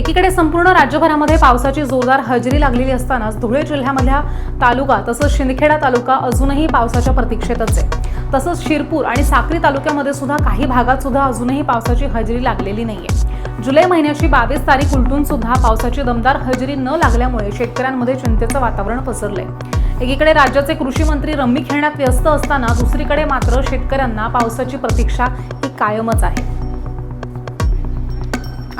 एकीकडे संपूर्ण राज्यभरामध्ये पावसाची जोरदार हजेरी लागलेली असतानाच धुळे जिल्ह्यामधल्या तालुका तसंच शिंदखेडा तालुका अजूनही पावसाच्या प्रतीक्षेतच आहे. तसंच शिरपूर आणि साक्री तालुक्यामध्ये सुद्धा काही भागात सुद्धा अजूनही पावसाची हजेरी लागलेली नाहीये. जुलै महिन्याची बावीस तारीख उलटून सुद्धा पावसाची दमदार हजेरी न लागल्यामुळे शेतकऱ्यांमध्ये चिंतेचं वातावरण पसरलंय. एकीकडे राज्याचे कृषी मंत्री रम्मी खेळण्यात व्यस्त असताना दुसरीकडे मात्र शेतकऱ्यांना पावसाची प्रतीक्षा ही कायमच आहे.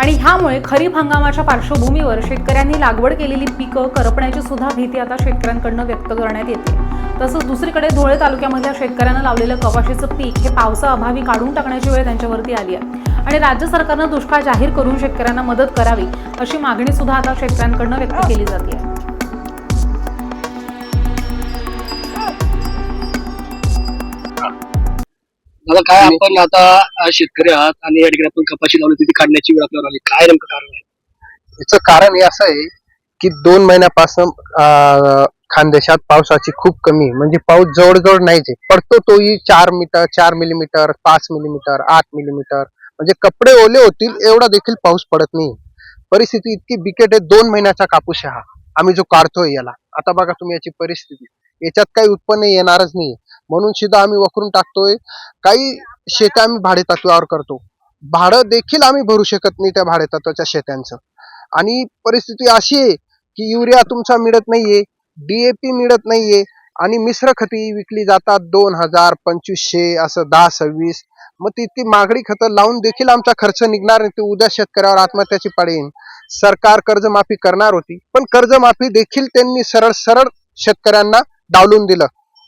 आणि ह्यामुळे खरीप हंगामाच्या पार्श्वभूमीवर शेतकऱ्यांनी लागवड केलेली पिकं करपण्याची सुद्धा भीती आता शेतकऱ्यांकडनं व्यक्त करण्यात येते. तसंच दुसरीकडे धुळे तालुक्यामधल्या शेतकऱ्यांना लावलेलं कपाशीचं पीक हे पावसाअभावी काढून टाकण्याची वेळ त्यांच्यावरती आली आहे. आणि राज्य सरकारनं दुष्काळ जाहीर करून शेतकऱ्यांना मदत करावी अशी मागणी सुद्धा आता शेतकऱ्यांकडनं व्यक्त केली जाते. मला काय आपण आता शेतकरी आहात आणि या ठिकाणी आपण कपाशी लावली होती ती काढण्याची वेळ आपल्याला आली. काय नेमकं कारण आहे? याचं कारण हे असं आहे की दोन महिन्यापासून खानदेशात पावसाची खूप कमी. म्हणजे पाऊस जवळजवळ नाहीच आहे. पडतो तोही चार मीटर चार मिलीमीटर पाच मिलीमीटर आठ मिलीमीटर. म्हणजे कपडे ओले होतील एवढा देखील पाऊस पडत नाही. परिस्थिती इतकी बिकट आहे दोन महिन्याचा कापूस हा. आम्ही जो काढतोय याला. आता बघा तुम्ही याची परिस्थिती. याच्यात काही उत्पन्न येणारच नाही. म्हणून सुद्धा आम्ही वखरून टाकतोय. काही शेत्या आम्ही भाडे तत्वावर करतो. भाडं देखील आम्ही भरू शकत नाही त्या भाडे तत्वाच्या शेत्यांचं. आणि परिस्थिती अशी आहे की युरिया तुमचा मिळत नाहीये डीएपी मिळत नाहीये आणि मिश्र खती विकली जातात दोन हजार पंचवीसशे असं दहा सव्वीस. मग ती ती मागणी खतं लावून देखील आमचा खर्च निघणार नाही. ते उद्या शेतकऱ्यावर आत्महत्याची पाळी येईल सरकार कर्जमाफी करणार होती पण कर्जमाफी देखील त्यांनी सरळ सरळ शेतकऱ्यांना डावलून दिलं.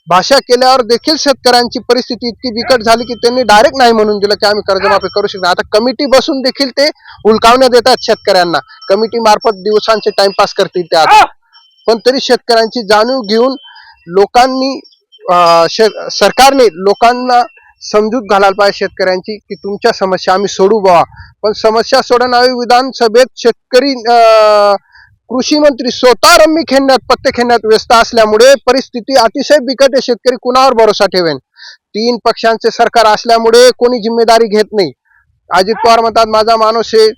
भाषा केल्यावर देखील शेतकऱ्यांची परिस्थिती इतकी बिकट झाली की त्यांनी डायरेक्ट नाही म्हणून दिलं की आम्ही कर्जमाफी करू शकतो आता कमिटी बसून देखील ते हुलकावण्या देतात शेतकऱ्यांना. कमिटी मार्फत दिवसांचे टाइमपास करतील ते आता. पण तरी शेतकऱ्यांची जाणीव घेऊन लोकांनी शे- सरकारने लोकांना समजूत घालायला पाहिजे शेतकऱ्यांची की तुमच्या समस्या आम्ही सोडू बुवा. पण समस्या सोडवणारी विधानसभेत शेतकरी अं, कृषी मंत्री स्वतः रम्मी खेळण्यात पत्ते खेळण्यात व्यस्त असल्यामुळे परिस्थिती अतिशय बिकट आहे. शेतकरी कुणावर भरोसा ठेवेन? तीन पक्षांचे सरकार असल्यामुळे कोणी जिम्मेदारी घेत नाही. अजित पवार म्हणतात माझा माणूस आहे.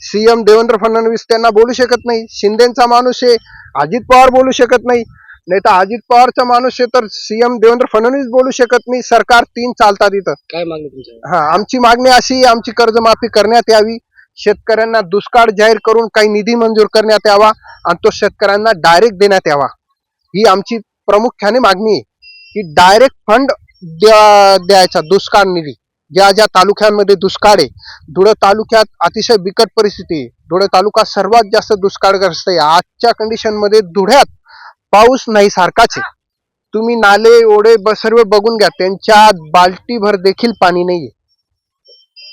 सीएम देवेंद्र फडणवीस त्यांना बोलू शकत नाही. शिंदेचा माणूस आहे. अजित पवार बोलू शकत नाही. नाही तर अजित पवारचा माणूस आहे तर सीएम देवेंद्र फडणवीस बोलू शकत नाही. सरकार तीन चालतात इथं. काय मागणी हा आमची मागणी अशी आमची कर्जमाफी करण्यात यावी. शेतकऱ्यांना दुष्काळ जाहीर करून काही निधी मंजूर करण्यात यावा आणि तो शेतकऱ्यांना डायरेक्ट देण्यात यावा. ही आमची प्रामुख्याने मागणी आहे की डायरेक्ट फंड द्यायचा दुष्काळ निधी. ज्या ज्या तालुक्यांमध्ये दुष्काळ आहे धुळे तालुक्यात अतिशय बिकट परिस्थिती आहे. धुळे तालुका सर्वात जास्त दुष्काळग्रस्त आहे. आजच्या कंडिशनमध्ये धुळ्यात पाऊस नाही सारखाच आहे. तुम्ही नाले ओढे ब- सर्व बघून घ्या. त्यांच्या बाल्टीभर देखील पाणी नाहीये.